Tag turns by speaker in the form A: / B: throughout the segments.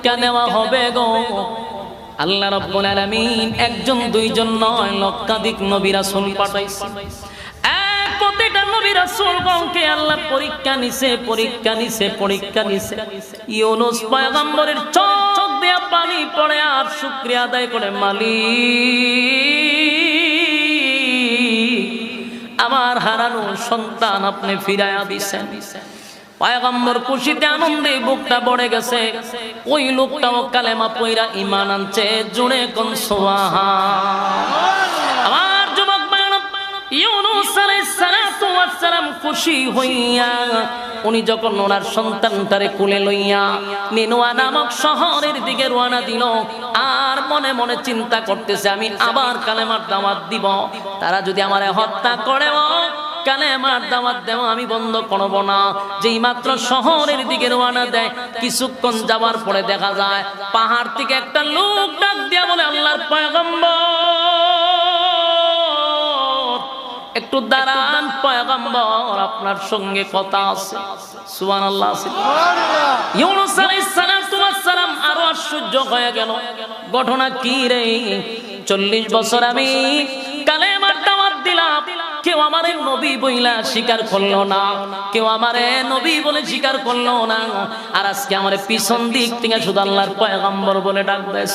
A: পরীক্ষা নেওয়া হবে গো। আল্লাহ রাব্বুল আলামিন একজন, দুইজন নয়, লক্ষাধিক নবী রাসূল পাঠাইছে। এক প্রতিটা নবী রাসূলগণকে আল্লাহ পরীক্ষা নিছে পরীক্ষা নিছে পরীক্ষা নিছে। ইউনুস পয়গম্বরের চোখ দিয়ে পানি পড়ে আর শুকরিয়া আদায় করে, মালিক, আমার হারানো সন্তান আপনি ফিরাইয়া দিছেন। পয়গম্বর খুশিতে আনন্দে বুকটা বড়ে গেছে। ওই লোকটাও কালেমা পয়রা ইমান আনছে জুড়ে কোন সোয়াহা আমার যুবক ইউনুস আলাইহিস সালাতু ওয়াস সালাম খুশি হইয়া, উনি যখন ওনার সন্তানটারে কোলে লইয়া নিনোয়া নামক শহরের দিকে রওনা দিল, আর মনে মনে চিন্তা করতেছে, আমি আবার কালেমার দাওয়াত দিব। তারা যদি আমারে হত্যা করেও কালেমার দাওয়াত দেওয়া আমি বন্ধ করব না। যেই মাত্র শহরের দিকে রওনা দেয়, কিছুক্ষণ যাওয়ার পরে দেখা যায়, পাহাড় থেকে একটা লোক ডাক দিয়া বলে, আল্লাহর পয়গম্বর, একটু দাঁড়ান, পয়গম্বর, আপনার সঙ্গে কথা আছে। সুবহানাল্লাহ, আছে। ইউনুস আলাইহিস সালাতু ওয়াস সালাম আরও আশ্চর্য হয়ে গেল। ঘটনা কি রে? চল্লিশ বছর আমি কেউ আমারে নবী বইলা স্বীকার করল না। কেউ আমারে নবী বলে স্বীকার করল না। আর আজকে আমারে পিছন দিক থেকে শুধু আল্লাহর পয়গম্বর বলে ডাক দেয়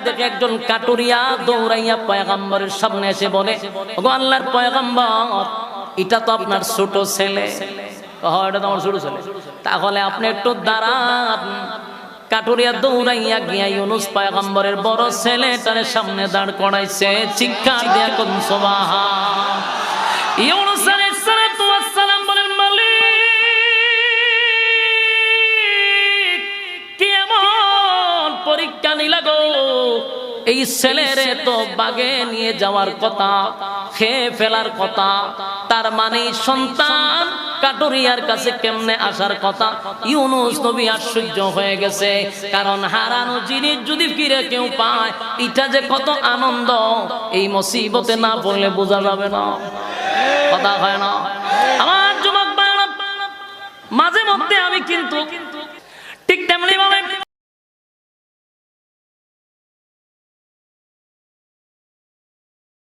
A: দেখে একজন দৌড়াইয়া সামনে বলে এটা তো আপনার ছোট ছেলে। এটা তো আমার ছোট ছেলে। তাহলে আপনি একটু দাঁড়ান। কাটুরিয়া দৌড়াইয়া গিয়া ইউনুস পয়গম্বরের বড় ছেলেটারে সামনে দাঁড় করাইছে চিৎকার দিয়া কোন সুবহান ইউনুস পরীক্ষা নিলা গো? এই ছেলেরে তো বাগে নিয়ে যাওয়ার কথা। খেয়ে ফেলার কথা। তার মানে সন্তান কাটুরিয়ার কাছে কেমনে আসার কথা? ইউনুস নবী আশ্চর্য হয়ে গেছে। কারণ হারানো জিনিস যদি ফিরে কেউ পায়, এটা যে কত আনন্দ। এই মুসিবতে না বললে বোঝা যাবে না। কথা হয় না। আমার যুবক মাঝে মধ্যে আমি কিন্তু ঠিক তেমনি ভাবে